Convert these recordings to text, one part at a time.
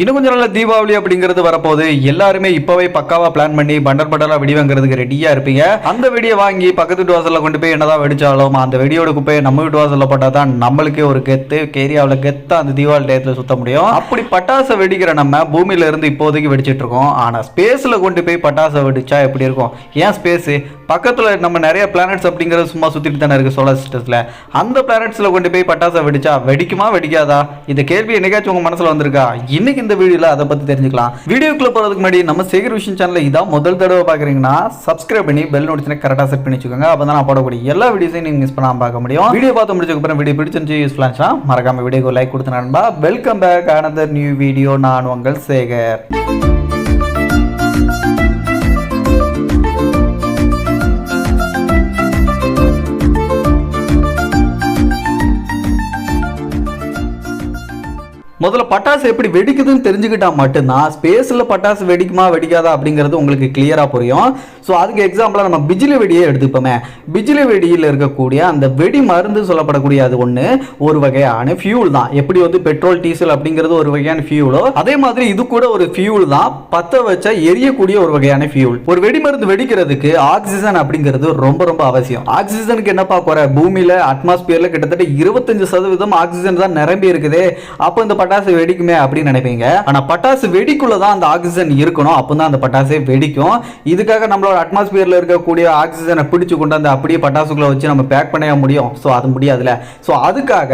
இன்னும் கொஞ்சம் நாள்ல தீபாவளி அப்படிங்கிறது வரப்போகுது. எல்லாருமே இப்பவே பக்காவா பிளான் பண்ணி பண்டர் பண்டரா வெடி வாங்குறதுக்கு ரெடியா இருப்பீங்க. அந்த வெடியை வாங்கி பக்கத்து வீட்டு வாசல்ல கொண்டு போய் என்னதான் வெடிச்சாலும் அந்த வெடியோட குப்பையை நம்ம வீட்டு வாசல்ல போட்டா தான் நம்மளுக்கே ஒரு கெத்து ஏரியாவில் கெத்தா அந்த தீபாவளி டயத்தில் சுத்த முடியும். அப்படி பட்டாசை வெடிக்கிற நம்ம பூமியில இருந்து இப்போதைக்கு வெடிச்சிட்டு இருக்கோம். ஆனா ஸ்பேஸ்ல கொண்டு போய் பட்டாசை வெடிச்சா எப்படி இருக்கும்? ஏன் ஸ்பேஸ் பக்கத்தில் நம்ம நிறைய பிளானட்ஸ் அப்படிங்கிறது சும்மா சுற்றிட்டு தானே இருக்குது சோலார் சிஸ்டத்தில் அந்த பிளானட்ஸில் கொண்டு போய் பட்டாசை வெடிச்சா வெடிக்குமா வெடிக்காதா? இந்த கேள்வி என்னைக்காச்சும் உங்கள் மனசில் வந்திருக்கா? இன்னைக்கு இந்த வீடியோவில் அதை பற்றி தெரிஞ்சுக்கலாம். வீடியோக்குள்ளே போகிறதுக்கு முன்னாடி நம்ம சேகர் விஷன் சேனலில் இதான் முதல் தடவை பார்க்குறீங்கன்னா சப்ஸ்கிரைப் பண்ணி பெல் நோட்டிஸ்னே கரெக்டாக செட் பண்ணி வச்சுக்கோங்க. அப்பதான் நான் போடக்கூடிய எல்லா வீடியோஸையும் நீங்கள் மிஸ் பண்ணாமல் பார்க்க முடியும். வீடியோ பார்த்து முடிச்சதுக்கப்புறம் வீடியோ பிடிச்சிருந்து யூஸ்ஃபுல்லா இருந்துச்சுன்னா மறக்காமல் வீடியோக்கு லைக் கொடுத்து நண்பா. Welcome back another new video நான் உங்கள் சேகர். முதல்ல பட்டாசு எப்படி வெடிக்குதுன்னு தெரிஞ்சுக்கிட்டா மட்டும்தான் ஸ்பேஸில் பட்டாசு வெடிக்குமா வெடிக்காதா அப்படிங்கிறது உங்களுக்கு கிளியராக புரியும். ஸோ அதுக்கு எக்ஸாம்பிளாக நம்ம பிஜிலி வெடியை எடுத்துப்போமே. பிஜிலி வெடியில் இருக்கக்கூடிய அந்த வெடி மருந்து சொல்லப்படக்கூடிய அது ஒன்று ஒரு வகையான ஃபியூல் தான். எப்படி வந்து பெட்ரோல் டீசல் அப்படிங்கிறது ஒரு வகையான ஃபியூலோ அதே மாதிரி இது கூட ஒரு ஃபியூல் தான். பற்ற வச்சா எரியக்கூடிய ஒரு வகையான ஃபியூல் ஒரு வெடி மருந்து வெடிக்கிறதுக்கு ஆக்சிஜன் அப்படிங்கிறது ரொம்ப ரொம்ப அவசியம். ஆக்சிஜனுக்கு என்னப்பா போகிற பூமியில் அட்மாஸ்பியரில் கிட்டத்தட்ட இருபத்தஞ்சு சதவீதம் ஆக்சிஜன் தான் நிரம்பி இருக்குது. அப்போ இந்த பட்டாசு வெடிக்குமே அப்படின்னு நினைப்பீங்க. ஆனால் பட்டாசு வெடிக்குள்ளே தான் அந்த ஆக்சிஜன் இருக்கணும். அப்போ தான் அந்த பட்டாசே வெடிக்கும். இதுக்காக நம்மளோட அட்மாஸ்பியரில் இருக்கக்கூடிய ஆக்சிஜனை பிடிச்சு கொண்டு வந்து அப்படியே பட்டாசுக்குள்ளே வச்சு நம்ம பேக் பண்ண முடியும். ஸோ அது முடியாதுல்ல. ஸோ அதுக்காக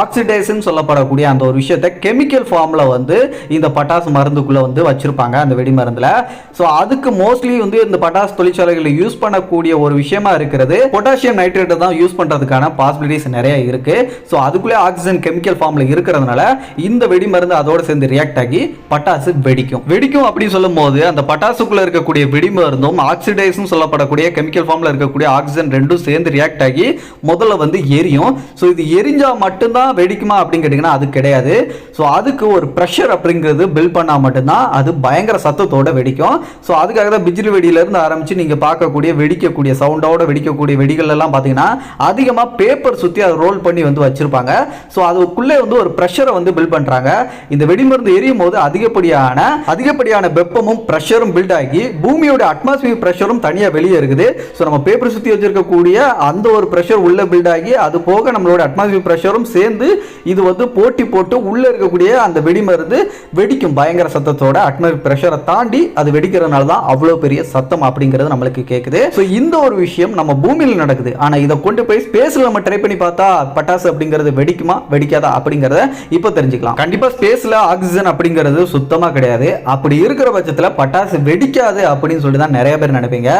ஆக்சிடைஸ்ன்னு சொல்லப்படக்கூடிய அந்த ஒரு விஷயத்தை கெமிக்கல் ஃபார்மில் வந்து இந்த பட்டாசு மருந்துக்குள்ளே வந்து வச்சுருப்பாங்க அந்த வெடி மருந்தில். ஸோ அதுக்கு மோஸ்ட்லி வந்து இந்த பட்டாசு தொழிற்சாலைகளில் யூஸ் பண்ணக்கூடிய ஒரு விஷயமா இருக்கிறது. பொட்டாசியம் நைட்ரேட்டை தான் யூஸ் பண்ணுறதுக்கான பாசிபிலிட்டிஸ் நிறைய இருக்குது ஸோ அதுக்குள்ளே ஆக்சிஜன் கெமிக்கல் ஃபார்மில் இருக்கிறதுனால இந்த வெடி மருந்து அதோட சேர்ந்து ரியாக்ட் ஆகி பட்டாசு வெடிக்கும். வெடிக்கும் அப்படின்னு சொல்லும் போது அந்த பட்டாசுக்குள்ளே இருக்கக்கூடிய வெடி மருந்தும் ஆக்சிடைஸ்னு சொல்லப்படக்கூடிய கெமிக்கல் ஃபார்ம்ல இருக்கக்கூடிய ஆக்சிஜன் ரெண்டும் சேர்ந்து ரியாக்ட் ஆகி முதல்ல வந்து எரியும். ஸோ இது எரிஞ்சால் மட்டும்தான் வெடிக்குமா அப்படின்னு கேட்டிங்கன்னா அது கிடையாது. ஸோ அதுக்கு ஒரு ப்ரெஷர் அப்படிங்கிறது பில்ட் பண்ணால் மட்டும்தான் அது பயங்கர சத்தத்தோட வெடிக்கும். ஸோ அதுக்காக தான் பிஜிலி வெடியிலேருந்து ஆரம்பித்து நீங்கள் பார்க்கக்கூடிய வெடிக்கக்கூடிய சவுண்டோட வெடிக்கக்கூடிய வெடிகள் எல்லாம் பார்த்தீங்கன்னா அதிகமாக பேப்பர் சுற்றி அதை ரோல் பண்ணி வந்து வச்சுருப்பாங்க. ஸோ அதுக்குள்ளே வந்து ஒரு ப்ரெஷரை வந்து பில்ட் பண்ணுறாங்க இந்த வெடிமருந்து எரியும் போது அதிகப்படியான அதிகப்படியான வெப்பமும் ப்ரெஷரும் பில்ட் ஆகி பூமியோட அட்மாஸ்பியர் ப்ரெஷரும் தனியாக வெளியே இருக்குது. ஸோ நம்ம பேப்பர் சுற்றி வச்சிருக்கக்கூடிய அந்த ஒரு ப்ரெஷர் உள்ளே பில்ட் ஆகி அது போக நம்மளோட அட்மாஸ்பியர் ப்ரெஷரும் சேர்ந்து இது வந்து போட்டி போட்டு உள்ளே இருக்கக்கூடிய அந்த வெடிமருந்து வெடிக்கும் பயங்கர சத்தத்தோட அட்மாஸ்பியர் ப்ரெஷரை தாண்டி அது வெடிக்கிறதுனால தான் அவ்வளோ பெரிய சத்தம் அப்படிங்கிறது நம்மளுக்கு கேட்குது ஸோ இந்த ஒரு விஷயம் நம்ம பூமியில் நடக்குது. ஆனால் இதை கொண்டு போய் ஸ்பேஸில் நம்ம ட்ரை பண்ணி பார்த்தா பட்டாசு அப்படிங்கிறது வெடிக்குமா வெடிக்காதா அப்படிங்கிறத இப்போ தெரிஞ்சுக்கலாம். கண்டிப்பாக ஸ்பேஸில் ஆக்சிஜன் அப்படிங்கிறது சுத்தமாக கிடையாது. அப்படி இருக்கிற பட்சத்தில் பட்டாசு வெடிக்காது அப்படின்னு சொல்லி தான் நிறைய பேர் நினைப்பீங்க?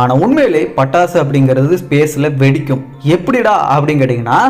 ஆனால் உண்மையிலே பட்டாசு அப்படிங்கிறது ஸ்பேஸில் வெடிக்கும். எப்படிடா அப்படின்னு கேட்டிங்கன்னா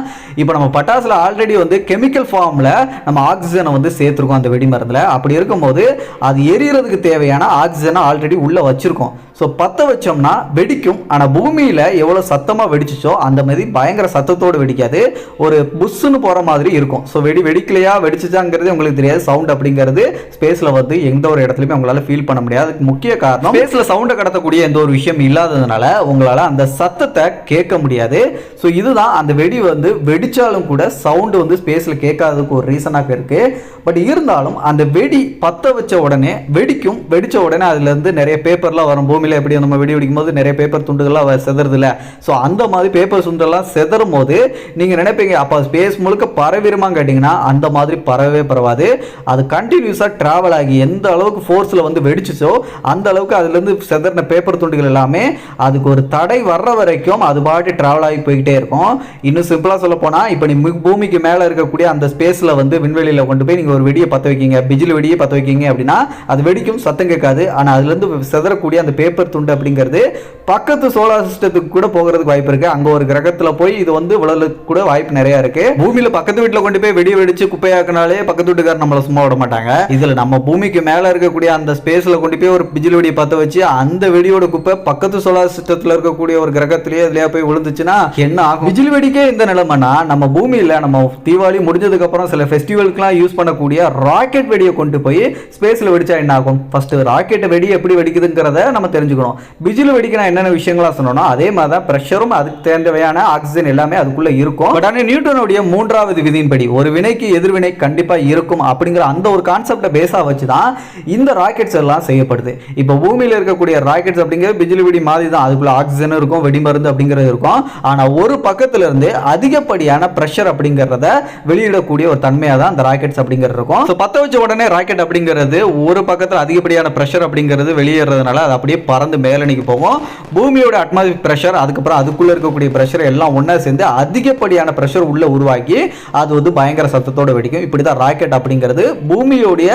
இப்போ நம்ம பட்டாசுல ஆல்ரெடி வந்து கெமிக்கல் ஃபார்மில் நம்ம ஆக்சிஜனை வந்து சேர்த்துருக்கோம் அந்த வெடி மருந்தில் அப்படி இருக்கும்போது அது எரியறதுக்கு தேவையான ஆக்சிஜனை ஆல்ரெடி உள்ளே வச்சுருக்கோம். ஸோ பற்ற வச்சோம்னா வெடிக்கும். ஆனால் பூமியில் எவ்வளோ சத்தமாக வெடிச்சிச்சோ அந்த மாதிரி பயங்கர சத்தத்தோடு வெடிக்காது. ஒரு புஷ்ஷுன்னு போகிற மாதிரி இருக்கும். ஸோ வெடி வெடிக்கலையா வெடிச்சிச்சாங்கிறது உங்களுக்கு தெரியாது. சவுண்ட் அப்படிங்கிறது ஸ்பேஸில் வந்து எந்த ஒரு இடத்துலையுமே உங்களால் ஃபீல் பண்ண முடியாது. அதுக்கு முக்கிய காரணம் ஸ்பேஸில் சவுண்டை கடத்தக்கூடிய எந்த ஒரு விஷயம் இல்லாததுனால உங்களால் அந்த சத்தத்தை கேட்க முடியாது. ஸோ இதுதான் அந்த வெடி வந்து வெடித்தாலும் கூட சவுண்டு வந்து ஸ்பேஸில் கேட்காததுக்கு ஒரு ரீசனாக இருக்குது பட் இருந்தாலும் அந்த வெடி பற்ற வச்ச உடனே வெடிக்கும். வெடித்த உடனே அதுலேருந்து நிறைய பேப்பர்லாம் வரும். பூமியில் எப்படி நம்ம வெடி வெடிக்கும்போது நிறைய பேப்பர் துண்டுகள்லாம் வ- செதறுதுல. ஸோ அந்த மாதிரி பேப்பர் துண்டெல்லாம் செதறும் போது நீங்கள் நினைப்பீங்க அப்போ ஸ்பேஸ் முழுக்க பரவிடுமான்னு கேட்டிங்கன்னா அந்த மாதிரி பரவவே பரவாது. அது கண்டினியூஸாக ட்ராவல் ஆகி எந்த அளவுக்கு ஃபோர்ஸில் வந்து வெடிச்சிச்சோ அந்த அளவுக்கு அதுலேருந்து செதறின பேப்பர் துண்டுகள் எல்லாமே அதுக்கு ஒரு தடை வர்ற வரைக்கும் அது பாட்டு ட்ராவல் ஆகி போய்கிட்டே இருக்கும். இன்னும் சிம்பிளாக சொல்ல போனால் இப்போ நீ பூமிக்கு மேலே இருக்கக்கூடிய அந்த ஸ்பேஸில் வந்து விண்வெளியில் கொண்டு போய் நீங்கள் ஒரு வெடியை பற்ற வைக்கிங்க பிஜில் வெடியை பற்ற வைக்கீங்க அப்படின்னா அது வெடிக்கும் சத்தம் கேட்காது. ஆனால் அதுலேருந்து செதறக்கூடிய அந்த பேப்பர் துண்டு அப்படிங்கிறது பக்கத்து சோலார் சிஸ்டத்துக்கு கூட போகிறதுக்கு வாய்ப்பு இருக்கு. அங்கே ஒரு கிரகத்தில் போய் இது வந்து விழலுக்கு கூட வாய்ப்பு நிறைய இருக்கு. பூமியில் பக்கத்து வீட்டில் கொண்டு போய் வெடி வெடிச்சு குப்பையாக்குனாலே பக்கத்து வீட்டுக்காரர் நம்மளை சும்மா விட மாட்டாங்க. இதில் நம்ம பூமிக்கு மேலே இருக்கக்கூடிய அந்த ஸ்பேஸில் கொண்டு போய் ஒரு பிஜில் வெடியை பற்ற வச்சு அந்த வெடியோட குப்பை பக்கத்து சோலார் சிஸ்டத்தில் இருக்கக்கூடிய ஒரு கிரகத்திலேயே இதுலயே போய் விழுந்துச்சுன்னா என்ன ஆகும்? பிஜில் வெடிக்கே இந்த நிலைமைனா நம்ம பூமியில் நம்ம தீபாவளி முடிஞ்சதுக்கு அப்புறம் சில ஃபெஸ்டிவலுக்குலாம் யூஸ் பண்ணக்கூடிய ராக்கெட் வெடியை கொண்டு போய் ஸ்பேஸில் வெடிச்சா என்ன ஆகும்? ஃபர்ஸ்ட் ராக்கெட் வெடி எப்படி வெடிக்குதுங்கிறத நம்ம தெரிஞ்சுக்கணும். பிஜில் நான் என்னென்ன விஷயங்களா சொன்னோம்னா அதே மாதிரி தான் ப்ரெஷரும் அதுக்கு தேவையான ஆக்சிஜன் எல்லாமே அதுக்குள்ளே இருக்கும். பட் ஆனால் நியூட்டனுடைய மூன்றாவது விதியின்படி ஒரு வினைக்கு எதிர்வினை கண்டிப்பாக இருக்கும் அப்படிங்கிற அந்த ஒரு கான்செப்டை பேஸாக வச்சு தான் இந்த ராக்கெட்ஸ் எல்லாம் செய்யப்படுது. இப்போ பூமியில் இருக்கக்கூடிய ராக்கெட்ஸ் அப்படிங்கிறது பிஜிலி வெடி மாதிரி தான் அதுக்குள்ளே ஆக்சிஜன் இருக்கும் வெடிமருந்து அப்படிங்கிறது இருக்கும். ஆனால் ஒரு பக்கத்தில் இருந்து அதிகப்படியான ப்ரெஷர் அப்படிங்கிறத வெளியிடக்கூடிய ஒரு தன்மையாக தான் அந்த ராக்கெட்ஸ் அப்படிங்கிறது இருக்கும். ஸோ பற்ற வச்ச உடனே ராக்கெட் அப்படிங்கிறது ஒரு பக்கத்தில் அதிகப்படியான ப்ரெஷர் அப்படிங்கிறது வெளியேறதுனால அது அப்படியே பறந்து மேலணிக்கு போகும் பூமியோட அட்மாஸ்பியர் ப்ரெஷர் அதுக்கப்புறம் அதுக்குள்ளே இருக்கக்கூடிய ப்ரெஷர் எல்லாம் ஒன்றா சேர்ந்து அதிகப்படியான ப்ரெஷர் உள்ளே உருவாக்கி அது வந்து பயங்கர சத்தத்தோடு வெடிக்கும். இப்படி தான் ராக்கெட் அப்படிங்கிறது பூமியோடைய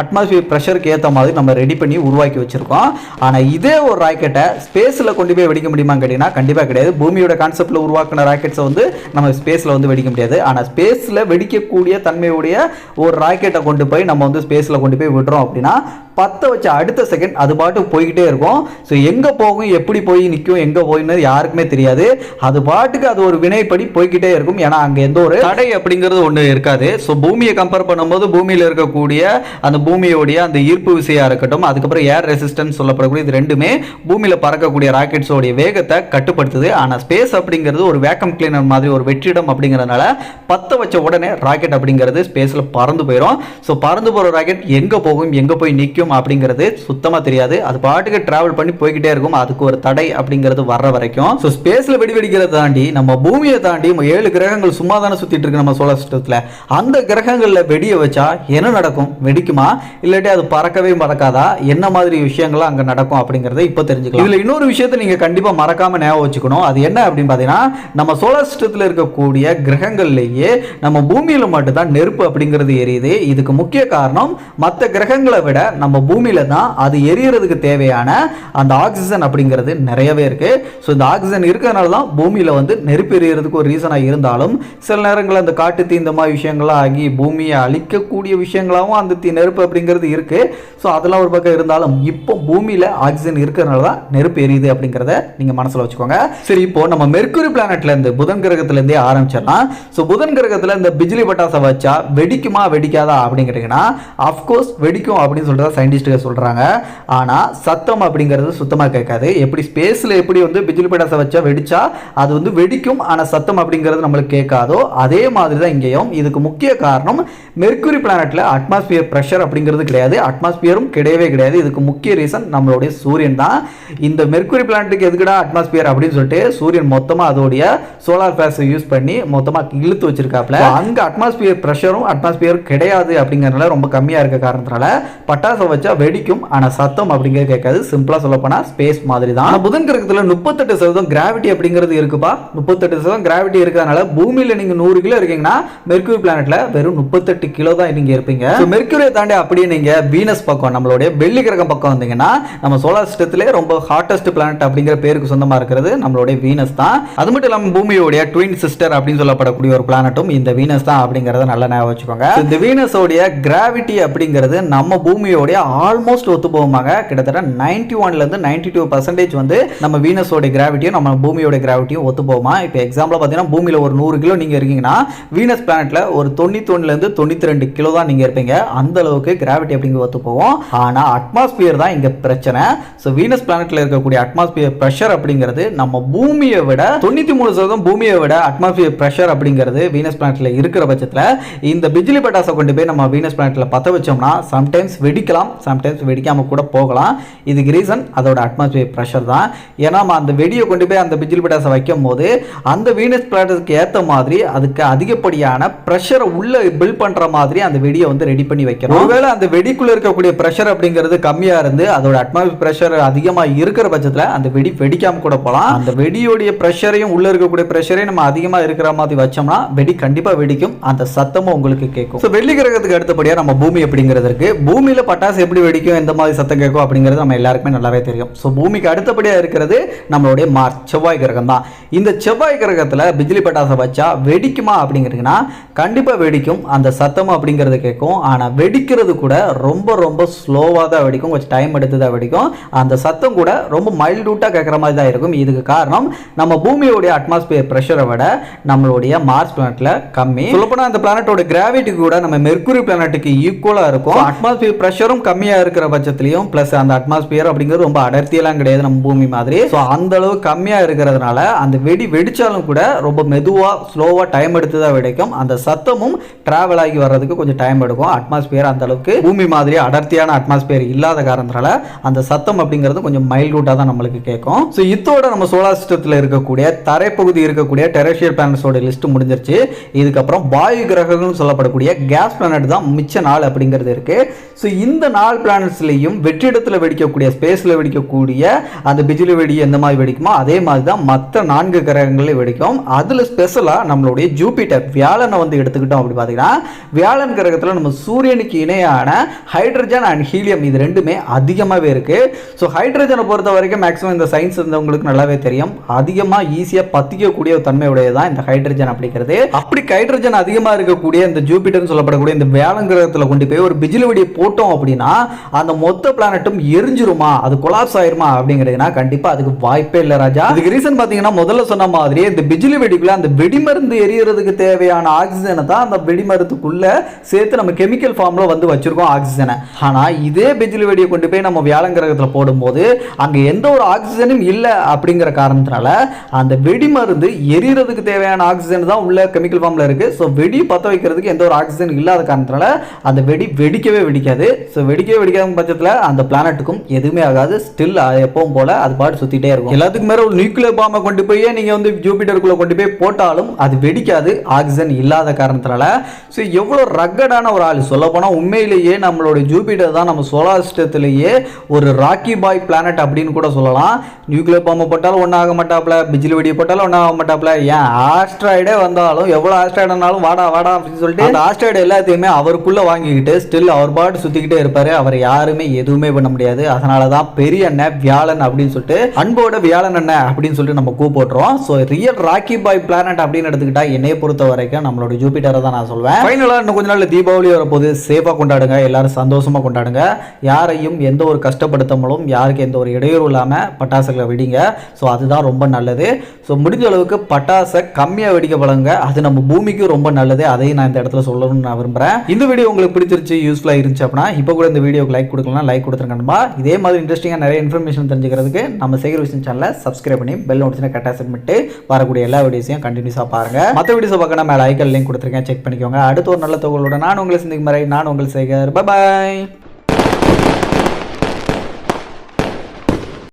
அட்மாஸ்பியர் ப்ரெஷருக்கு ஏற்ற மாதிரி நம்ம ரெடி பண்ணி உருவாக்கி வச்சுருக்கோம். ஆனால் இதே ஒரு ராக்கெட்டை ஸ்பேஸில் கொண்டு போய் வெடிக்க முடியுமான்னு கேட்டிங்கன்னா கண்டிப்பாக கிடையாது. பூமியோட கான்செப்டில் உருவாக்கின ராக்கெட்ஸை வந்து நம்ம ஸ்பேஸில் வந்து வெடிக்க முடியாது. ஆனால் ஸ்பேஸில் வெடிக்கக்கூடிய தன்மையுடைய ஒரு ராக்கெட்டை கொண்டு போய் நம்ம வந்து ஸ்பேஸில் கொண்டு போய் விடுறோம் அப்படின்னா பத்த வச்ச அடுத்த செகண்ட் அது பாட்டு போய்கிட்டே இருக்கும். ஸோ எங்கே போகும் எப்படி போய் நிற்கும் எங்கே போயின்னு யாருக்குமே தெரியாது. அது பாட்டுக்கு அது ஒரு வினைப்படி போய்கிட்டே இருக்கும். ஏன்னா அங்கே எந்த ஒரு தடை அப்படிங்கிறது ஒன்று இருக்காது. ஸோ பூமியை கம்பேர் பண்ணும்போது பூமியில் இருக்கக்கூடிய அந்த பூமியோடைய அந்த ஈர்ப்பு விசையாக இருக்கட்டும் அதுக்கப்புறம் ஏர் ரெசிஸ்டன்ஸ் சொல்லப்படக்கூடிய இது ரெண்டுமே பூமியில் பறக்கக்கூடிய ராக்கெட்ஸோடைய வேகத்தை கட்டுப்படுத்துது. ஆனால் ஸ்பேஸ் அப்படிங்கிறது ஒரு வேக்கம் கிளீனர் மாதிரி ஒரு வெற்றிடம் அப்படிங்கிறதுனால பத்த வச்ச உடனே ராக்கெட் அப்படிங்கிறது ஸ்பேஸில் பறந்து போயிடும் ஸோ பறந்து போகிற ராக்கெட் எங்கே போகும் எங்கே போய் நிற்கும் அப்படிங்கிறது சுத்தமாக தெரியாது. அது பாட்டுக்கு ட்ராவல் பண்ணி போய்கிட்டே இருக்கும். அதுக்கு ஒரு தடை அப்படிங்கிறது வர்ற வரைக்கும். ஸோ ஸ்பேஸில் வெடிவெடிக்கிறத தாண்டி நம்ம பூமியை தாண்டி ஏழு கிரகங்கள் சும்மா தானே சுற்றிட்டு இருக்கு நம்ம சோலார் சிஸ்டத்தில் அந்த கிரகங்களில் வெடியை வச்சா என்ன நடக்கும்? வெடிக்குமா? இல்லாட்டி அது பறக்கவே மறக்காதா? என்ன மாதிரி விஷயங்கள்லாம் அங்கே நடக்கும் அப்படிங்கிறத இப்போ தெரிஞ்சுக்கலாம். இதில் இன்னொரு விஷயத்தை நீங்கள் கண்டிப்பாக மறக்காமல் ஞாபகம் வச்சுக்கணும். அது என்ன அப்படின்னு பார்த்தீங்கன்னா நம்ம சோலார் சிஸ்டத்தில் இருக்கக்கூடிய கிரகங்கள்லேயே நம்ம பூமியில் மட்டும்தான் நெருப்பு அப்படிங்கிறது எரியுது. இதுக்கு முக்கிய காரணம் மற்ற கிரகங்களை விட நம்ம நம்ம பூமியில தான் அது எரியறதுக்கு தேவையான அந்த ஆக்சிஜன் அப்படிங்கிறது நிறையவே இருக்குது ஸோ இந்த ஆக்சிஜன் இருக்கிறதுனால தான் பூமியில் வந்து நெருப்பு எரியறதுக்கு ஒரு ரீசனாக இருந்தாலும் சில நேரங்களில் அந்த காட்டு தீ இந்த மாதிரி விஷயங்கள்லாம் ஆகி பூமியை அழிக்கக்கூடிய விஷயங்களாகவும் அந்த தீ நெருப்பு அப்படிங்கிறது இருக்குது ஸோ அதெல்லாம் ஒரு பக்கம் இருந்தாலும் இப்போ பூமியில் ஆக்சிஜன் இருக்கிறதுனால தான் நெருப்பு எரியுது அப்படிங்கிறத நீங்கள் மனசில் வச்சுக்கோங்க. சரி இப்போ நம்ம மெர்க்குரி பிளானட்லேருந்து புதன் கிரகத்துலேருந்தே ஆரம்பிச்சிடலாம். ஸோ புதன் கிரகத்தில் இந்த பிஜிலி பட்டாசை வச்சா வெடிக்குமா வெடிக்காதா அப்படின்னு கேட்டிங்கன்னா அஃப்கோர்ஸ் வெடிக்கும் அப்படின்னு சொல்லிட்டு சயின்டிஸ்ட்டுகள் சொல்கிறாங்க ஆனால் சத்தம் அப்படிங்கிறது சுத்தமாக கேட்காது. எப்படி ஸ்பேஸில் எப்படி வந்து பிஜிலி பட்டாசை வச்சா வெடிச்சா அது வந்து வெடிக்கும் ஆனால் சத்தம் அப்படிங்கிறது நம்மளுக்கு கேட்காதோ அதே மாதிரி தான் இங்கேயும். இதுக்கு முக்கிய காரணம் மெர்க்குரி பிளானட்டில் அட்மாஸ்பியர் ப்ரெஷர் அப்படிங்கிறது கிடையாது. அட்மாஸ்பியரும் கிடையவே கிடையாது. இதுக்கு முக்கிய ரீசன் நம்மளுடைய சூரியன் தான். இந்த மெர்க்குரி பிளானட்டுக்கு எதுக்குடா அட்மாஸ்பியர் அப்படின்னு சொல்லிட்டு சூரியன் மொத்தமாக அதோடைய சோலார் பேஸை யூஸ் பண்ணி மொத்தமாக இழுத்து வச்சிருக்காப்ல அங்கே அட்மாஸ்பியர் ப்ரெஷரும் அட்மாஸ்பியர் கிடையாது அப்படிங்கிறதுனால ரொம்ப கம்மியாக இருக்க காரணத்தினால பட்டாசை வச்சா வெடிக்கும். ஆனால் சத்தம் அப்படிங்கிறது கேட்காது. சிம்பிளாக சொல்லப்போனால் ஸ்பேஸ் மாதிரி தான் புதன் கிரகத்தில் முப்பத்தெட்டு சதவீதம் கிராவிட்டி அப்படிங்கிறது இருக்குப்பா. முப்பத்தெட்டு சதவீதம் கிராவிட்டி இருக்கிறதுனால பூமியில் நீங்கள் நூறு கிலோ இருக்கீங்கன்னா மெர்க்குரி பிளானட்ல வெறும் முப்பத்தெட்டு கிலோ தான் நீங்கள் இருப்பீங்க. மெர்க்குரியை தாண்டி அப்படியே நீங்கள் வீனஸ் பக்கம் நம்மளுடைய வெள்ளி கிரகம் பக்கம் வந்தீங்கன்னா நம்ம சோலார் சிஸ்டத்திலே ரொம்ப ஹாட்டஸ்ட் பிளானட் அப்படிங்கிற பேருக்கு சொந்தமாக இருக்கிறது நம்மளுடைய வீனஸ் தான். அது மட்டும் இல்லாமல் பூமியோடைய ட்வின் சிஸ்டர் அப்படின்னு சொல்லப்படக்கூடிய ஒரு பிளானட்டும் இந்த வீனஸ் தான் அப்படிங்கிறத நல்லா ஞாபகம் வச்சுக்கோங்க. இந்த வீனஸோடைய கிராவிட்டி அப்படிங்கிறது நம்ம பூமியோடைய ஆல்மோஸ்ட் ஒத்து போகுமாங்க கிட்டத்தட்ட நைன்டி ஒன்லேருந்து நைன்டி டூ பர்சன்டேஜ் வந்து நம்ம வீனஸோட கிராவிட்டியும் நம்ம பூமியோட கிராவிட்டியும் ஒத்து போகுமா இப்போ எக்ஸாம்பிள் பார்த்தீங்கன்னா பூமியில் ஒரு நூறு கிலோ நீங்கள் இருக்கீங்கன்னா வீனஸ் பிளானட்ல ஒரு தொண்ணூத்தொன்னுலேருந்து தொண்ணூற்றி ரெண்டு கிலோ தான் நீங்கள் இருப்பீங்க. அந்த அளவுக்கு கிராவிட்டி அப்படிங்க ஒத்து போகும் ஆனால் அட்மாஸ்பியர் தான் இங்கே பிரச்சனை. ஸோ வீனஸ் பிளானட்ல இருக்கக்கூடிய அட்மாஸ்பியர் ப்ரெஷர் அப்படிங்கிறது நம்ம பூமியை விட தொண்ணூற்றி மூணு சதவீதம் பூமியை விட அட்மாஸ்பியர் ப்ரெஷர் அப்படிங்கிறது வீனஸ் பிளானட்ல இருக்கிற பட்சத்தில் இந்த பிஜிலி பட்டாசை கொண்டு போய் நம்ம வீனஸ் பிளானட்ல பற்ற வச்சோம்னா சம்டைம்ஸ் வெடிக்கலாம் சம்டைம்ஸ் வெடிக்காம கூட போகலாம். இதுக்கு ரீசன் அதோட அட்மாஸ்பியர் ப்ரெஷர் தான். ஏன்னா நம்ம அந்த வெடியை கொண்டு போய் அந்த பிஜிலி பட்டாசை வைக்கும் போது அந்த வீனஸ் பிளானட்டுக்கு ஏற்ற மாதிரி அதுக்கு அதிகப்படியான ப்ரெஷரை உள்ள பில்ட் பண்ற மாதிரி அந்த வெடியை வந்து ரெடி பண்ணி வைக்கிறோம் ஒருவேளை அந்த வெடிக்குள்ள இருக்கக்கூடிய ப்ரெஷர் அப்படிங்கிறது கம்மியா இருந்து அதோட அட்மாஸ்பியர் ப்ரெஷர் அதிகமா இருக்கிற பட்சத்தில் அந்த வெடி வெடிக்காம கூட போகலாம். அந்த வெடியோடைய ப்ரெஷரையும் உள்ள இருக்கக்கூடிய ப்ரெஷரையும் நம்ம அதிகமா இருக்கிற மாதிரி வச்சோம்னா வெடி கண்டிப்பா வெடிக்கும். அந்த சத்தமும் உங்களுக்கு கேட்கும். ஸோ வெள்ளி கிரகத்துக்கு அடுத்தபடியா நம்ம பூமி அப்படிங்கிறது இருக்கு. பூமியில பட்டாசு எப்படி வெடிக்கும் எந்த மாதிரி சத்தம் கேட்கும் அப்படிங்கிறது நம்ம எல்லாருக்குமே நல்லாவே தெரியும். ஸோ பூமிக்கு அடுத்தபடியாக இருக்கிறது நம்மளுடைய மார்ச் செவ்வாய் கிரகம் தான். இந்த செவ்வாய் கிரகத்துல பிஜிலி பட்டாசை வச்சா வெடிக்குமா அப்படிங்கிறதுனா கண்டிப்பா வெடிக்கும். அந்த சத்தம் அப்படிங்கிறது கேட்கும். ஆனால் வெடிக்கிறது கூட ரொம்ப ரொம்ப ஸ்லோவாக தான் வெடிக்கும். கொஞ்சம் டைம் எடுத்து தான் வெடிக்கும். அந்த சத்தம் கூட ரொம்ப மைல்டூட்டாக கேட்குற மாதிரி தான் இருக்கும். இதுக்கு காரணம் நம்ம பூமியோடைய அட்மாஸ்பியர் ப்ரெஷரை விட நம்மளுடைய மார்ஸ் பிளானட்ல கம்மி. சொல்லப்போனால் அந்த பிளானட்டோட கிராவிட்டி கூட நம்ம மெர்குரி பிளானட்டுக்கு ஈக்குவலாக இருக்கும். அட்மாஸ்பியர் ப்ரெஷரும் கம்மியாக இருக்கிற பட்சத்துலையும் ப்ளஸ் அந்த அட்மாஸ்பியர் அப்படிங்கிறது ரொம்ப அடர்த்தியெல்லாம் கிடையாது நம்ம பூமி மாதிரி. ஸோ அந்த அளவு கம்மியாக இருக்கிறதுனால அந்த வெடி வெடித்தாலும் கூட ரொம்ப மெதுவாக ஸ்லோவாக டைம் எடுத்து தான் வெடிக்கும். அந்த சத்தமும் ட்ராவல் ஆகி வர்றதுக்கு கொஞ்சம் டைம் எடுக்கும். அட்மாஸ்பியர் அந்த அளவுக்கு பூமி மாதிரி அடர்த்தியான அட்மாஸ்பியர் இல்லாத காரணத்தினால அந்த சத்தம் அப்படிங்கிறது கொஞ்சம் மைல்டூட்டாக தான் நம்மளுக்கு கேட்கும். ஸோ இதோட நம்ம சோலார் சிஸ்டத்தில் இருக்கக்கூடிய தரைப்பகுதி இருக்கக்கூடிய டெரஷியல் பிளானட்ஸோட லிஸ்ட் முடிஞ்சிருச்சு. இதுக்கப்புறம் வாயு கிரகங்கள்னு சொல்லப்படக்கூடிய கேஸ் பிளானட் தான் மிச்ச நாள் அப்படிங்கிறது இருக்கு. ஸோ இந்த நாலு பிளானட்ஸ்லையும் வெற்றிடத்தில் வெடிக்கக்கூடிய ஸ்பேஸில் வெடிக்கக்கூடிய அந்த பிஜிலி வெடி எந்த மாதிரி வெடிக்குமோ அதே மாதிரி தான் மற்ற நான்கு கிரகங்களையும் வெடிக்கும். அதில் ஸ்பெஷலாக நம்மளுடைய ஜூபிட்டர் வியாழனை வந்து எடுத்துக்கிட்டோம் அப்படி பார்த்தீங்கன்னா வியாழன் கிரகத்தில் நம்ம சூரியனுக்கு இணையான ஹைட்ரஜன் அண்ட் ஹீலியம் இது ரெண்டுமே அதிகமாகவே இருக்கு. ஸோ ஹைட்ரஜனை பொறுத்த வரைக்கும் மேக்ஸிமம் இந்த சயின்ஸ் இருந்தவங்களுக்கு நல்லாவே தெரியும். அதிகமாக ஈஸியாக பத்திக்கக்கூடிய தன்மையுடைய தான் இந்த ஹைட்ரஜன் அப்படிங்கிறது. அப்படி ஹைட்ரஜன் அதிகமாக இருக்கக்கூடிய இந்த ஜூபிட்டர்னு சொல்லப்படக்கூடிய இந்த வியாழன் கிரகத்தில் கொண்டு போய் ஒரு பிஜிலி வெடியை போட்டோம் அப்படின்னா அந்த மொத்த பிளானட்டும் எரிஞ்சிருமா? அது கொலாப்ஸ் ஆயிருமா அப்படிங்கிறதுனா கண்டிப்பாக அதுக்கு வாய்ப்பே இல்லை ராஜா. இதுக்கு ரீசன் பார்த்தீங்கன்னா முதல்ல சொன்ன மாதிரி இந்த பிஜிலி வெடிக்குள்ள அந்த வெடிமருந்து எரியறதுக்கு தேவையான ஆக்சிஜனை தான் அந்த வெடிமருந்துக்குள்ள சேர்த்து நம்ம கெமிக்கல் ஃபார்ம்ல வந்து வச்சிருக்கோம் ஆக்சிஜனை ஆனா இதே பிஜிலி வெடியை கொண்டு போய் நம்ம வியாழன் கிரகத்தில் போடும்போது அங்க எந்த ஒரு ஆக்சிஜனும் இல்லை அப்படிங்கிற காரணத்தினால அந்த வெடிமருந்து எரியறதுக்கு தேவையான ஆக்சிஜன் தான் உள்ள கெமிக்கல் ஃபார்ம்ல இருக்கு. ஸோ வெடி பற்ற வைக்கிறதுக்கு எந்த ஒரு ஆக்சிஜன் இல்லாத காரணத்தினால அந்த வெடி வெடிக்கவே வெடிக்காது. ஸோ வெடிக்கவே வெடிக்காத பட்சத்தில் அந்த பிளானட்டுக்கும் எதுவுமே ஆகாது. ஸ்டில் எப்பவும் போல அது பாட்டு சுத்திட்டே இருக்கும். எல்லாத்துக்கும் மேல ஒரு நியூக்ளியர் பாம்பை கொண்டு போய் நீங்க வந்து ஜூபிட்டருக்குள்ள கொண்டு போய் போட்டாலும் அது வெடிக்காது. ஆக்சிஜன் இல்லாத காரணத்தினால. ஸோ எவ்வளோ ரக்கடான ஒரு ஆள். சொல்ல போனால் உண்மையிலேயே நம்மளோட ஜூபிட்டர் தான் நம்ம சோலார் சிஸ்டத்திலேயே ஒரு ராக்கி பாய் பிளானட் அப்படின்னு கூட சொல்லலாம். நியூக்ளியர் பாம்பை போட்டாலும் ஒன்றும் ஆக மாட்டாப்ல பிஜிலி வெடியை போட்டாலும் ஒன்றும் ஆக மாட்டாப்ல ஏன் ஆஸ்ட்ராய்டே வந்தாலும் எவ்வளோ ஆஸ்ட்ராய்டானாலும் வாடா வாடா அப்படின்னு சொல்லிட்டு அந்த ஆஸ்ட்ராய்டு எல்லாத்தையுமே அவருக்குள்ளே வாங்கிக்கிட்டு ஸ்டில் அவர் பாட்டு சுற்றிக்கிட்டே இருப்பார். அவர் யாருமே எதுவுமே பண்ண முடியாது. அதனால தான் பெரிய அண்ணன் வியாழன் அப்படின்னு சொல்லிட்டு அன்போட வியாழன் அண்ணன் அப்படின்னு சொல்லிட்டு நம்ம கூப்பிடுறோம். So real Rocky Bhai planet அப்படின்னு எடுத்துக்கிட்டா என்னைய பொறுத்த வரைக்கும் நம்மளோட ஜூபிட்டரை தான் நான் சொல்வேன். ஃபைனலாக இன்னும் கொஞ்ச நாள் தீபாவளி வரப்போது சேஃபாக கொண்டாடுங்க. எல்லாரும் சந்தோஷமாக கொண்டாடுங்க. யாரையும் எந்த ஒரு கஷ்டப்படுத்தாமலும் யாருக்கு எந்த ஒரு இடையூறு இல்லாமல் பட்டாசுகளை வெடிங்க. ஸோ அதுதான் ரொம்ப நல்லது. ஸோ முடிஞ்ச அளவுக்கு பட்டாசை கம்மியாக வெடிக்க பழங்க அது நம்ம பூமிக்கும் ரொம்ப நல்லது. அதையும் நான் இந்த இடத்துல சொல்லணும்னு நான் விரும்புகிறேன் இந்த வீடியோ உங்களுக்கு பிடிச்சிருச்சு யூஸ்ஃபுல்லாக இருந்துச்சு அப்படின்னா இப்போ கூட இந்த வீடியோக்கு லைக் கொடுக்கலாம் லைக் கொடுத்துருக்கணுமா இதே மாதிரி இன்ட்ரெஸ்டிங்காக நிறைய இன்ஃபர்மேஷன் தெரிஞ்சுக்கிறதுக்கு நம்ம சேகர் விஷயம் சேனலை சப்ஸ்கிரைப் பண்ணி பெல் நோட்டிஃபிகேஷன் கட்டாக சப்மிட்டு வரக்கூடிய எல்லா வீடியோஸையும் கண்டினியூஸாக பாருங்க. மற்ற வீடியோஸை பார்க்க மேலே ஐக்கல் லிங்க் கொடுத்துருக்கேன். செக் பண்ணிக்கோங்க. அடுத்த ஒரு நல்ல தொகுலோட நான் உங்களை சிந்திக்கும் வரை நான் உங்கள் சேகர். பாய்